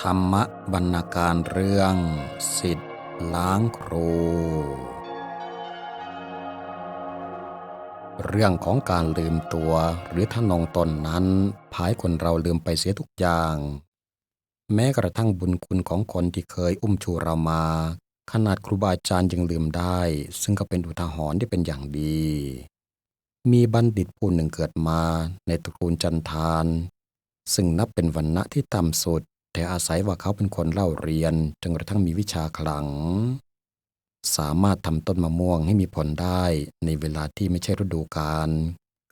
ธรรมบรรณาการเรื่องสิทธิ์ล้างครู เรื่องของการลืมตัวหรือทะนงตนนั้นพายคนเราลืมไปเสียทุกอย่าง แม้กระทั่งบุญคุณของคนที่เคยอุ้มชูเรามา ขนาดครูบาอาจารย์ยังลืมได้ ซึ่งก็เป็นอุทาหรณ์ที่เป็นอย่างดี มีบัณฑิตผู้หนึ่งเกิดมาในตระกูลจันทาน ซึ่งนับเป็นวรรณะที่ต่ำสุด แต่อาศัยว่าเขาเป็นคนเล่าเรียนจนกระทั่งมีวิชาขลัง สามารถทำต้นมะม่วงให้มีผลได้ในเวลาที่ไม่ใช่ฤดูกาล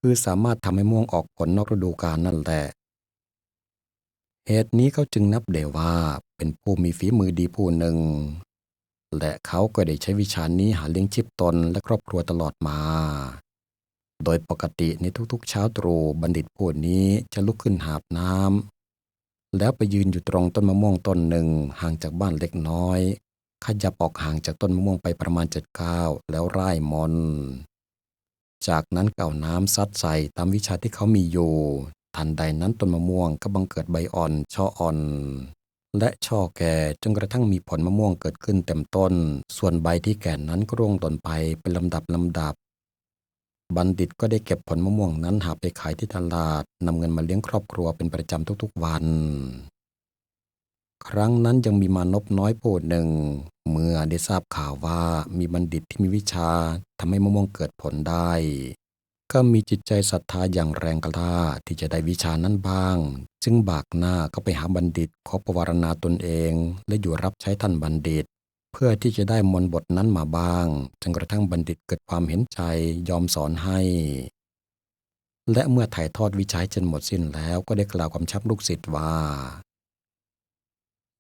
คือสามารถทำให้ม่วงออกผลนอกฤดูกาลนั่นแหละ เหตุนี้เขาจึงนับเดว่าเป็นผู้มีฝีมือดีผู้หนึ่ง และเขาก็ได้ใช้วิชานี้หาเลี้ยงชีพตนและครอบครัวตลอดมา โดยปกติในทุกๆเช้าตรู่บัณฑิตผู้นี้จะลุกขึ้นหาบน้ำ แล้วไปยืนอยู่ตรงต้นมะม่วงต้นหนึ่งห่างจากบ้านเล็กน้อย ขยับออกห่างจากต้นมะม่วงไปประมาณเจ็ดก้าวแล้วร่ายมน จากนั้นเก่าน้ำซัดใส่ตามวิชาที่เขามีอยู่ ทันใดนั้นต้นมะม่วงก็บังเกิดใบอ่อนช่ออ่อน และช่อแก่จนกระทั่งมีผลมะม่วงเกิดขึ้นเต็มต้น ส่วนใบที่แก่นั้นก็ร่วงตนไปเป็นลำดับลำดับ บัณฑิตก็ได้เก็บผลมะม่วงนั้นหาไปขายที่ตลาดนำเงินมาเลี้ยงครอบครัวเป็นประจำทุกๆวัน ครั้งนั้นยังมีมานพน้อยผู้หนึ่ง เมื่อได้ทราบข่าวว่ามีบัณฑิตที่มีวิชาทำให้มะม่วงเกิดผลได้ ก็มีจิตใจศรัทธาอย่างแรงกล้าที่จะได้วิชานั้นบ้าง จึงบากหน้าก็ไปหาบัณฑิตขอประวารณาตนเอง และอยู่รับใช้ท่านบัณฑิต เพื่อที่จะได้มนบทนั้นมาบ้างจนกระทั่งบัณฑิตเกิดความเห็นใจยอมสอนให้ และเมื่อถ่ายทอดวิจัยจนหมดสิ้นแล้วก็ได้กล่าวคำชับลูกศิษย์ว่า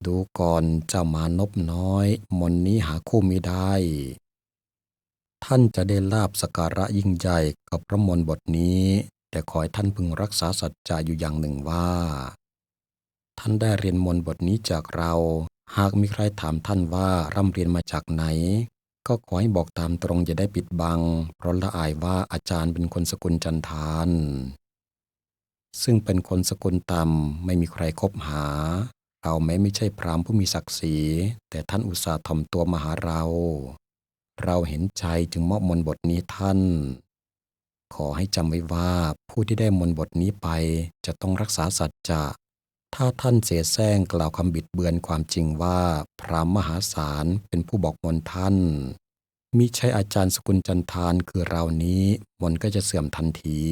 ดูก่อนเจ้ามานพน้อย มนนี้หาคู่มิได้ ท่านจะได้ลาบสการะยิ่งใหญ่กับพระมนบทนี้ แต่ขอให้ท่านพึงรักษาสัจจะอยู่อย่างหนึ่งว่า ท่านได้เรียนมนบทนี้จากเรา หากมีใครถามท่านว่าร่ำเรียนมาจากไหน ก็ขอให้บอกตามตรงอย่าได้ปิดบัง เพราะละอายว่าอาจารย์เป็นคนสกุลจันทาน ซึ่งเป็นคนสกุลต่ำไม่มีใครคบหา เราแม้ไม่ใช่พรามผู้มีศักดิ์ศรี แต่ท่านอุตส่าห์ถ่อมตัวมาหาเรา เราเห็นใจจึงมอบมนบทนี้ท่าน ขอให้จำไว้ว่าผู้ที่ได้มนบทนี้ไปจะต้องรักษาสัจจะ ถ้าท่านเสียแซงกล่าวคำบิดเบือนความจริงว่า พราหมหาศาลเป็นผู้บอกมนท่านมิใช่อาจารย์สกุลจันทานคือเรานี้ มนก็จะเสื่อมทันที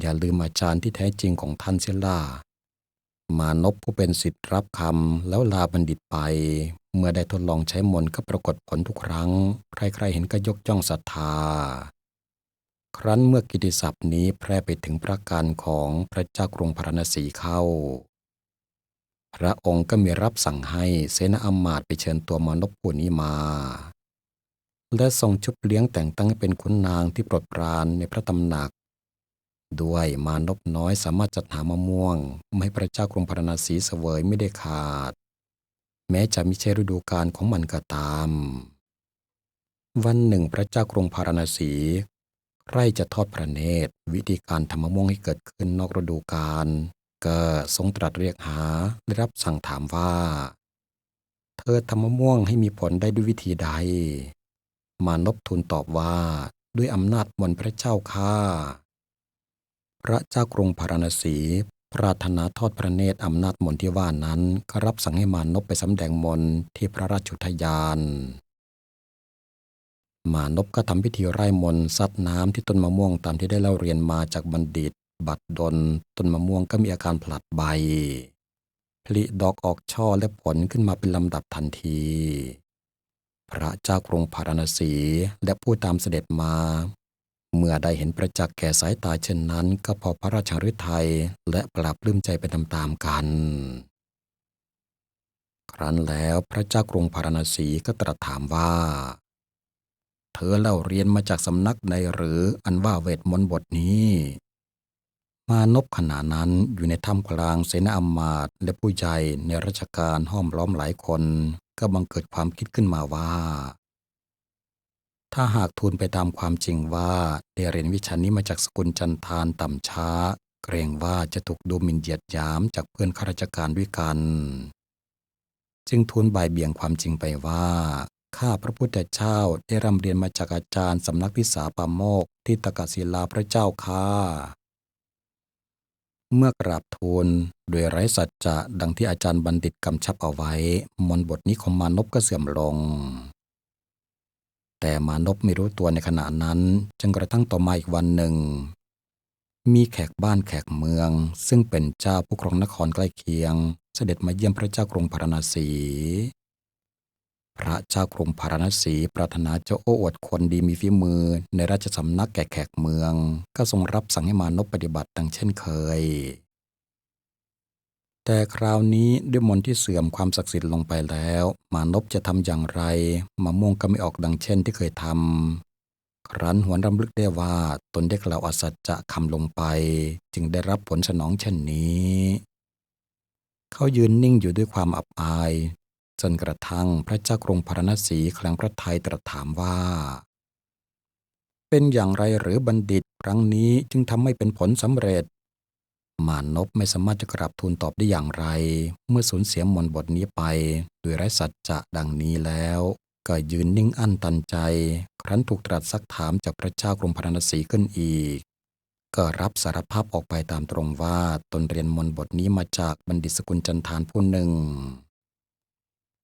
อย่าลืมอาจารย์ที่แท้จริงของท่านเสียล่ะมานพผู้เป็นสิทธิ์รับคำแล้วลาบัณฑิตไป เมื่อได้ทดลองใช้มนก็ปรากฏผลทุกครั้ง ใครๆเห็นก็ยกย่องศรัทธา ครั้นเมื่อกิติศัพท์นี้แพร่ไปถึงพระการของพระเจ้ากรุงพาราณสีเข้า พระองค์ก็มีรับสั่งให้เสนาอำมาตย์ไปเชิญตัวมานพผู้นี้มา และทรงชุบเลี้ยงแต่งตั้งให้เป็นขุนนางที่ปรดปรานในพระตำหนัก ด้วยมานพน้อยสามารถจัดหามะม่วงไม่ให้พระเจ้ากรุงพาราณสีเสวยไม่ได้ขาด แม้จะมิใช่ฤดูกาลของมันก็ตามวันหนึ่งพระเจ้ากรุงพาราณสี ใครจะทอดพระเนตร วิธีการทำมะม่วงให้เกิดขึ้นนอกฤดูกาลก็ทรงตรัสเรียกหาได้รับสั่งถามว่า เธอทำมะม่วงให้มีผลได้ด้วยวิธีใด มานพทูลตอบว่าด้วยอำนาจมนพระเจ้าข้าพระเจ้ากรุงพาราณสีปรารถนาทอดพระเนตรอำนาจมนที่ว่านั้นก็รับสั่งให้มานพไปสำแดงมนที่พระราชุทยาน มานพก็ทำพิธีไร่มนซัดน้ำที่ต้นมะม่วงตามที่ได้เล่าเรียนมาจากบัณฑิต บัดดล ต้นมะม่วงก็มีอาการผลัดใบ ผลิดอกออกช่อและผลขึ้นมาเป็นลำดับทันที พระเจ้ากรุงพาราณสีและผู้ตามเสด็จมา เมื่อได้เห็นประจักษ์แก่สายตาเช่นนั้น ก็พอพระราชฤทัยและปราบลื้มใจไปตามๆกัน ครั้นแล้วพระเจ้ากรุงพาราณสีก็ตรัสถามว่า เธอเล่าเรียนมาจากสำนักใดหรืออันว่าเวทมนต์บทนี้ มานพขณะนั้นอยู่ในถ้ำกลางเสนาอำมาตย์และผู้ใหญ่ในราชการห้อมล้อมหลายคน ก็บังเกิดความคิดขึ้นมาว่า ถ้าหากทูลไปตามความจริงว่าได้เรียนวิชานี้มาจากสกุลจันทานต่ำช้า เกรงว่าจะถูกดูหมิ่นเหยียดหยามจากเพื่อนข้าราชการด้วยกัน จึงทูลบ่ายเบี่ยงความจริงไปว่า ข้าพระพุทธเจ้าได้ร่ำเรียนมาจากอาจารย์สำนักพิสาปาโมกที่ตกศิลาพระเจ้าค่ะเมื่อกราบทูลโดยไร้สัจจะดังที่อาจารย์บัณฑิตกำชับเอาไว้ มนบทนี้ของมานพก็เสื่อมลง แต่มานพไม่รู้ตัวในขณะนั้นจนกระทั่งต่อมาอีกวันหนึ่ง มีแขกบ้านแขกเมือง ซึ่งเป็นเจ้าผู้ครองนครใกล้เคียง เสด็จมาเยี่ยมพระเจ้ากรุงพาราณสี พระเจ้ากรุงพาราณสีปรารถนาจะโอ้อวดคนดีมีฝีมือ ในราชสำนักแก่แขกเมือง ก็ทรงรับสั่งให้มานพปฏิบัติดังเช่นเคย แต่คราวนี้ด้วยมนต์ที่เสื่อมความศักดิ์สิทธิ์ลงไปแล้ว มานพจะทำอย่างไรมะม่วงก็ไม่ออกดังเช่นที่เคยทำครั้นหวนรำลึกได้ว่าตนได้กล่าวอสัจจะคำลงไป จึงได้รับผลสนองเช่นนี้เขายืนนิ่งอยู่ด้วยความอับอาย จนกระทั่งพระเจ้ากรุงพารณสีครั้งพระไทยตรัสถามว่า เป็นอย่างไรหรือบัณฑิตครั้งนี้จึงทำไม่เป็นผลสำเร็จ มานพไม่สามารถจะกราบทูลตอบได้อย่างไร เมื่อสูญเสียมนบทนี้ไปด้วยไร้สัจจะดังนี้แล้ว ก็ยืนนิ่งอั้นตันใจ ครั้นถูกตรัสซักถามจากพระเจ้ากรุงพารณสีขึ้นอีกก็รับสารภาพออกไปตามตรงว่าตนเรียนมนบทนี้มาจากบัณฑิตสกุลจันทานผู้หนึ่ง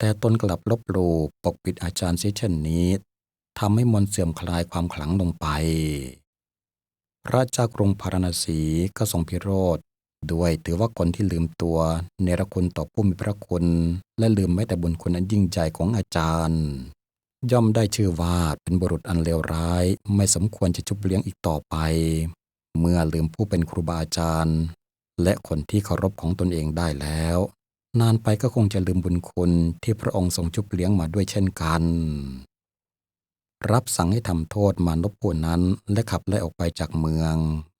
แต่ตนกลับลบหลู่ปกปิดอาจารย์เสียเช่นนี้ทำให้มนเสื่อมคลายความขลังลงไป พระเจ้ากรุงพาราณสีก็ทรงพิโรธด้วยถือว่าคนที่ลืมตัว เนรคุณต่อผู้มีพระคุณ และลืมแม้แต่บุญคุณอันยิ่งใหญ่ของอาจารย์ ย่อมได้ชื่อว่าเป็นบุรุษอันเลวร้าย ไม่สมควรจะชุบเลี้ยงอีกต่อไป เมื่อลืมผู้เป็นครูบาอาจารย์ และคนที่เคารพของตนเองได้แล้ว นานไปก็คงจะลืมบุญคุณที่พระองค์ทรงชุบเลี้ยงมาด้วยเช่นกัน รับสั่งให้ทำโทษมานพผู้นั้น และขับไล่ออกไปจากเมือง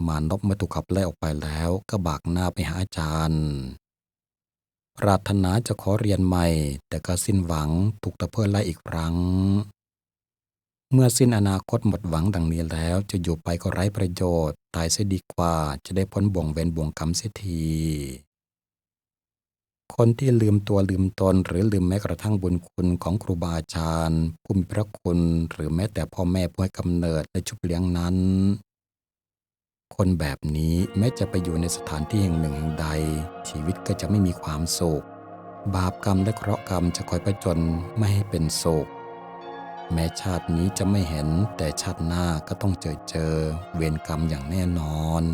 มานพเมื่อถูกขับไล่ออกไปแล้วก็บากหน้าไปหาอาจารย์ปรารถนาจะขอเรียนใหม่ แต่ก็สิ้นหวังถูกตะเพิดไล่อีกครั้ง เมื่อสิ้นอนาคตหมดหวังดังนี้แล้วจะอยู่ไปก็ไร้ประโยชน์ ตายเสียดีกว่าจะได้พ้นบ่วงเวรบ่วงกรรมเสียที คนที่ลืมตัวลืมตน หรือลืมแม้กระทั่งบุญคุณของครูบาอาจารย์ผู้มีพระคุณ หรือแม้แต่พ่อแม่ผู้ให้กำเนิดและชุบเลี้ยงนั้น คนแบบนี้แม้จะไปอยู่ในสถานที่แห่งหนึ่งแห่งใด ชีวิตก็จะไม่มีความสุขบาปกรรมและเคราะห์กรรมจะคอยประจนไม่ให้เป็นสุขแม้ชาตินี้จะไม่เห็นแต่ชาติหน้าก็ต้องเจอเจอเวรกรรมอย่างแน่นอน